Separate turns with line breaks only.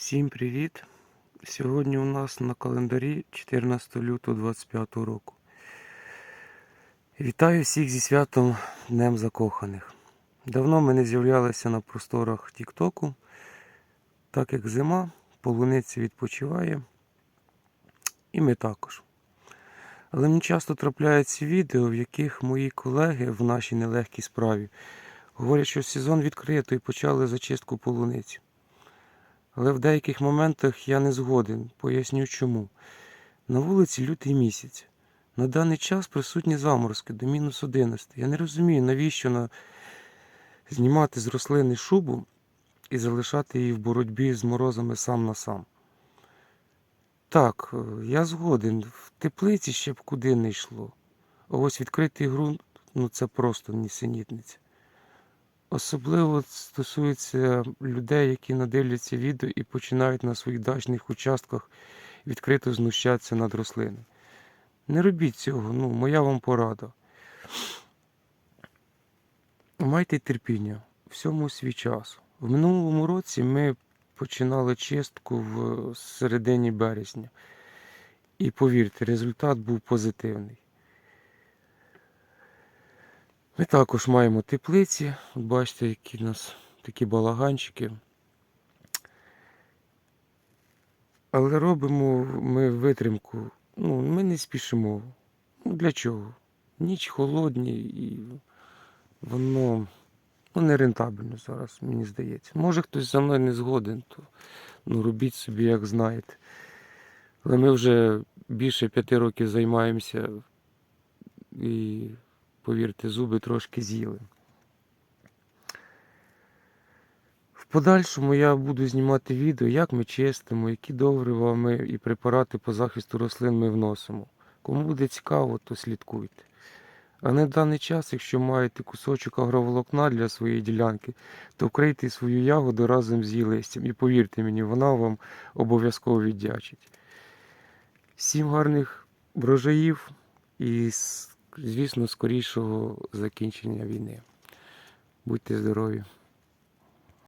Всім привіт! Сьогодні у нас на календарі 14 лютого 25 року. Вітаю всіх зі святом Днем Закоханих. Давно ми не з'являлися на просторах Тіктоку, так як зима, полуниця відпочиває, і ми також. Але мені часто трапляються відео, в яких мої колеги в нашій нелегкій справі говорять, що сезон відкрито і почали зачистку полуниці. Але в деяких моментах я не згоден, поясню чому. На вулиці лютий місяць. На даний час присутні заморозки до мінус 11. Я не розумію, навіщо на... знімати з рослини шубу і залишати її в боротьбі з морозами сам на сам. Так, е, я згоден, в теплиці ще б куди не йшло. А ось відкритий ґрунт, ну це просто нісенітниця. Особливо стосується людей, які надивляться відео і починають на своїх дачних участках відкрито знущатися над рослиною. Не робіть цього, ну, моя вам порада. Майте терпіння, всьому свій час. В минулому році ми починали чистку в середині березня. І повірте, результат був позитивний. Ми також маємо теплиці. От бачите, які у нас такі балаганчики. Але робимо ми витримку. Ну, ми не спішимо. Ну, для чого? Ніч холодні і воно ну, не рентабельно зараз, мені здається. Може хтось за мною не згоден, то ну, робіть собі, як знаєте. Але ми вже більше п'яти років займаємося і повірте, зуби трошки з'їли. В подальшому я буду знімати відео, як ми чистимо, які добрива ми і препарати по захисту рослин ми вносимо. Кому буде цікаво, то слідкуйте. А на даний час, якщо маєте кусочок агроволокна для своєї ділянки, то вкрийте свою ягоду разом з її листям. І повірте мені, вона вам обов'язково віддячить. Всім гарних врожаїв і звісно, скорішого закінчення війни. Будьте здорові!